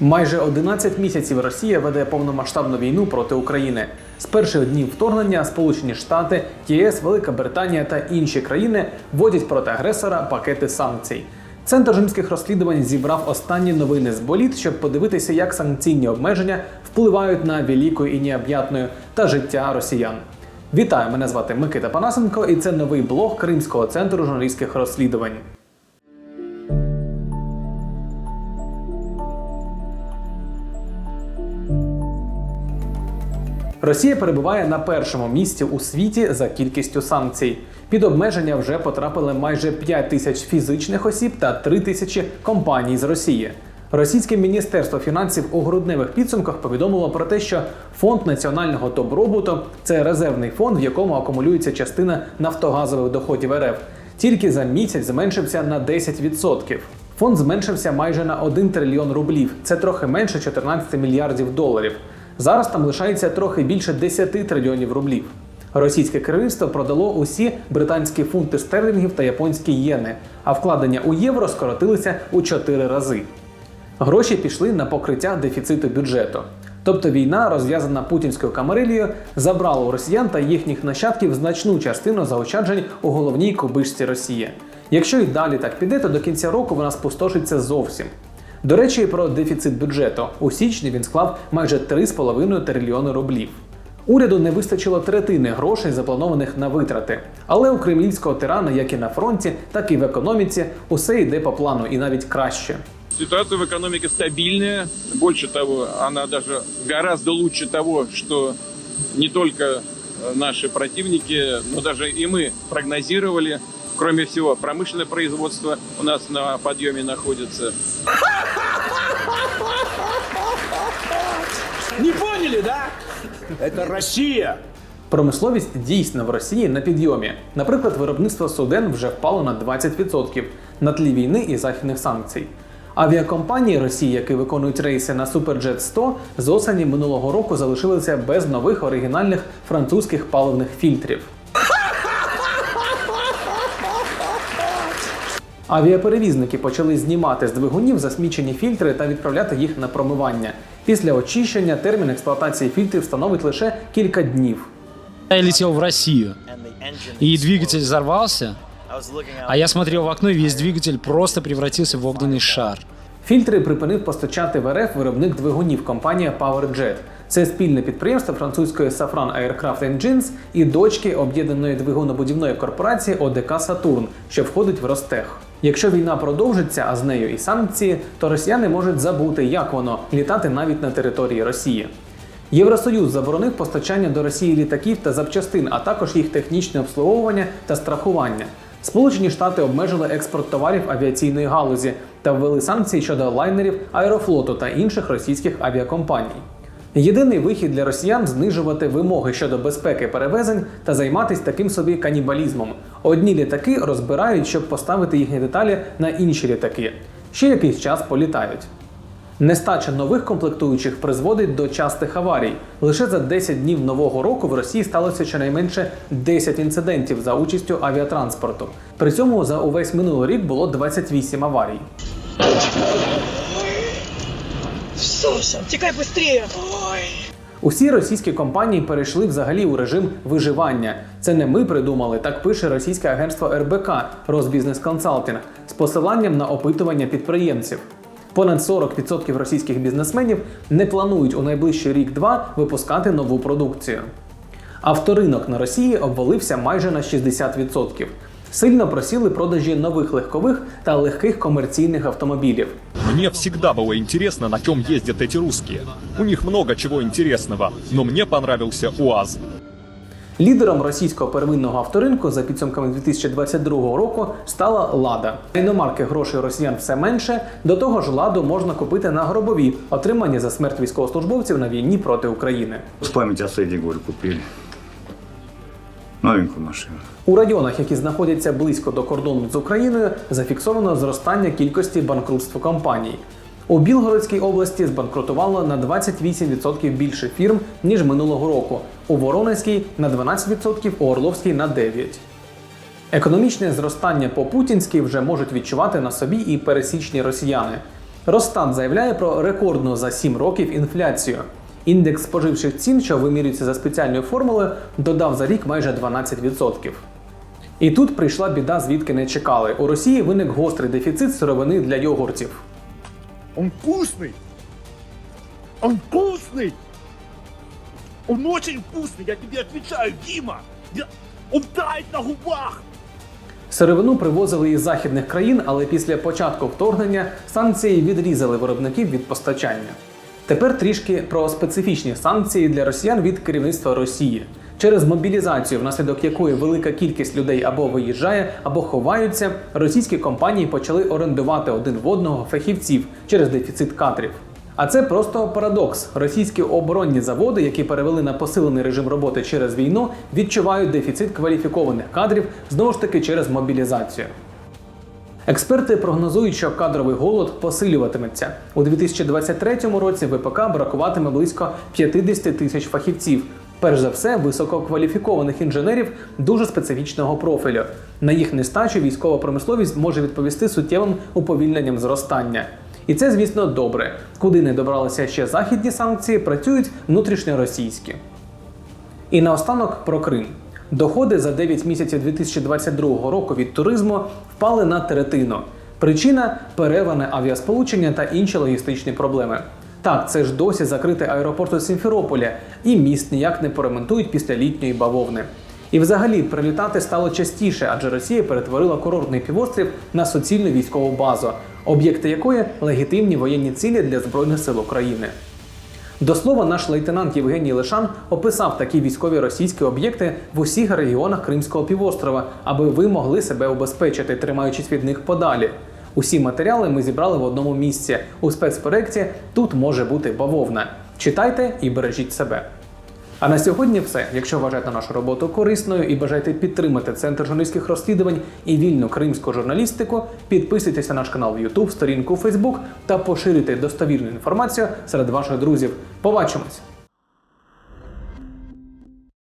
Майже 11 місяців Росія веде повномасштабну війну проти України. З перших днів вторгнення Сполучені Штати, ЄС, Велика Британія та інші країни вводять проти агресора пакети санкцій. Центр жінських розслідувань зібрав останні новини з боліт, щоб подивитися, як санкційні обмеження впливають на велику і необ'ятну та життя росіян. Вітаю! Мене звати Микита Панасенко, і це новий блог Кримського центру журналістських розслідувань. Росія перебуває на першому місці у світі за кількістю санкцій. Під обмеження вже потрапили майже 5 тисяч фізичних осіб та 3 тисячі компаній з Росії. Російське міністерство фінансів у грудневих підсумках повідомило про те, що фонд національного добробуту це резервний фонд, в якому акумулюється частина нафтогазових доходів РФ. Тільки за місяць зменшився на 10%. Фонд зменшився майже на 1 трильйон рублів. Це трохи менше 14 мільярдів доларів. Зараз там лишається трохи більше 10 трильйонів рублів. Російське керівництво продало усі британські фунти стерлінгів та японські єни, а вкладення у євро скоротилися у 4 рази. Гроші пішли на покриття дефіциту бюджету. Тобто війна, розв'язана путінською камарилією, забрала у росіян та їхніх нащадків значну частину заощаджень у головній кубишці Росії. Якщо і далі так піде, то до кінця року вона спустошиться зовсім. До речі, про дефіцит бюджету у січні він склав майже 3,5 трильйони рублів. Уряду не вистачило третини грошей, запланованих на витрати. Але у кремлівського тирана, як і на фронті, так і в економіці, усе йде по плану і навіть краще. Ситуация в экономике стабильная. Больше того, она даже гораздо лучше того, что не только э, наши противники, но даже и мы прогнозировали. Кроме всего, промышленное производство у нас на подъеме находится. Не поняли, да? Это Россия. Промисловість дійсно в Росії на підйомі. Наприклад, виробництво суден вже впало на 20% на тлі війни і західних санкцій. Авіакомпанії Росії, які виконують рейси на Superjet 100, з осені минулого року залишилися без нових оригінальних французьких паливних фільтрів. Авіаперевізники почали знімати з двигунів засмічені фільтри та відправляти їх на промивання. Після очищення термін експлуатації фільтрів становить лише кілька днів. Я летел в Россию, и двигатель взорвался, а я смотрел в окно, и весь двигатель просто превратился в огненный шар. Фільтри припинив постачати в РФ виробник двигунів компанія PowerJet. Це спільне підприємство французької Safran Aircraft Engines і дочки об'єднаної двигунобудівної корпорації ОДК Сатурн, що входить в Ростех. Якщо війна продовжиться, а з нею і санкції, то росіяни можуть забути, як воно літати навіть на території Росії. Євросоюз заборонив постачання до Росії літаків та запчастин, а також їх технічне обслуговування та страхування. Сполучені Штати обмежили експорт товарів авіаційної галузі та ввели санкції щодо лайнерів аерофлоту та інших російських авіакомпаній. Єдиний вихід для росіян знижувати вимоги щодо безпеки перевезень та займатися таким собі канібалізмом. Одні літаки розбирають, щоб поставити їхні деталі на інші літаки. Ще якийсь час політають. Нестача нових комплектуючих призводить до частих аварій. Лише за 10 днів нового року в Росії сталося щонайменше 10 інцидентів за участю авіатранспорту. При цьому за увесь минулий рік було 28 аварій. Текай быстрее! Усі російські компанії перейшли взагалі у режим виживання. Це не ми придумали, так пише російське агентство РБК Росбізнес Консалтинг з посиланням на опитування підприємців. Понад 40% російських бізнесменів не планують у найближчий рік-два випускати нову продукцію. Авторинок на Росії обвалився майже на 60% Сильно просіли продажі нових легкових та легких комерційних автомобілів. Мне всегда было интересно, на чем ездят эти русские. У них много чего интересного, но мне понравился УАЗ. Лідером російського первинного авторинку за підсумками 2022 року стала Лада. Іномарки грошей росіян все менше. До того ж, ладу можна купити на гробові, отримані за смерть військовослужбовців на війні проти України. С память о Сэдди, говорю, купили. Новенькую машину. У районах, які знаходяться близько до кордону з Україною, зафіксовано зростання кількості банкрутств компаній. У Білгородській області збанкрутувало на 28% більше фірм, ніж минулого року. У Воронезькій на 12%, у Орловській на 9%. Економічне зростання по-путінськи вже можуть відчувати на собі і пересічні росіяни. Росстат заявляє про рекордну за 7 років інфляцію. Індекс споживчих цін, що вимірюється за спеціальною формулою, додав за рік майже 12%. І тут прийшла біда, звідки не чекали. У Росії виник гострий дефіцит сировини для йогуртів. Он вкусный. Он вкусный. Он очень вкусный, я тебе отвечаю, Дима. Я- Он тает на губах. Сировину привозили із західних країн, але після початку вторгнення санкції відрізали виробників від постачання. Тепер трішки про специфічні санкції для росіян від керівництва Росії. Через мобілізацію, внаслідок якої велика кількість людей або виїжджає, або ховаються, російські компанії почали орендувати один в одного фахівців через дефіцит кадрів. А це просто парадокс. Російські оборонні заводи, які перевели на посилений режим роботи через війну, відчувають дефіцит кваліфікованих кадрів знову ж таки через мобілізацію. Експерти прогнозують, що кадровий голод посилюватиметься. У 2023 році ВПК бракуватиме близько 50 тисяч фахівців. Перш за все, висококваліфікованих інженерів дуже специфічного профілю. На їх нестачу військова промисловість може відповісти суттєвим уповільненням зростання. І це, звісно, добре. Куди не добралися ще західні санкції, працюють внутрішньоросійські. І наостанок про Крим. Доходи за 9 місяців 2022 року від туризму впали на третину. Причина перерване авіасполучення та інші логістичні проблеми. Так, це ж досі закритий аеропорт у Сімферополя, і міст ніяк не поремонтують після літньої бавовни. І взагалі прилітати стало частіше, адже Росія перетворила курортний півострів на суцільну військову базу, об'єкти якої легітимні воєнні цілі для збройних сил України. До слова, наш лейтенант Євгеній Лишан описав такі військові російські об'єкти в усіх регіонах Кримського півострова, аби ви могли себе убезпечити, тримаючись від них подалі. Усі матеріали ми зібрали в одному місці. У спецпроекті тут може бути бавовна. Читайте і бережіть себе. А на сьогодні все. Якщо вважаєте нашу роботу корисною і бажаєте підтримати центр журналістських розслідувань і вільну кримську журналістику, підписуйтесь на наш канал в YouTube, сторінку у Facebook та поширюйте достовірну інформацію серед ваших друзів. Побачимось!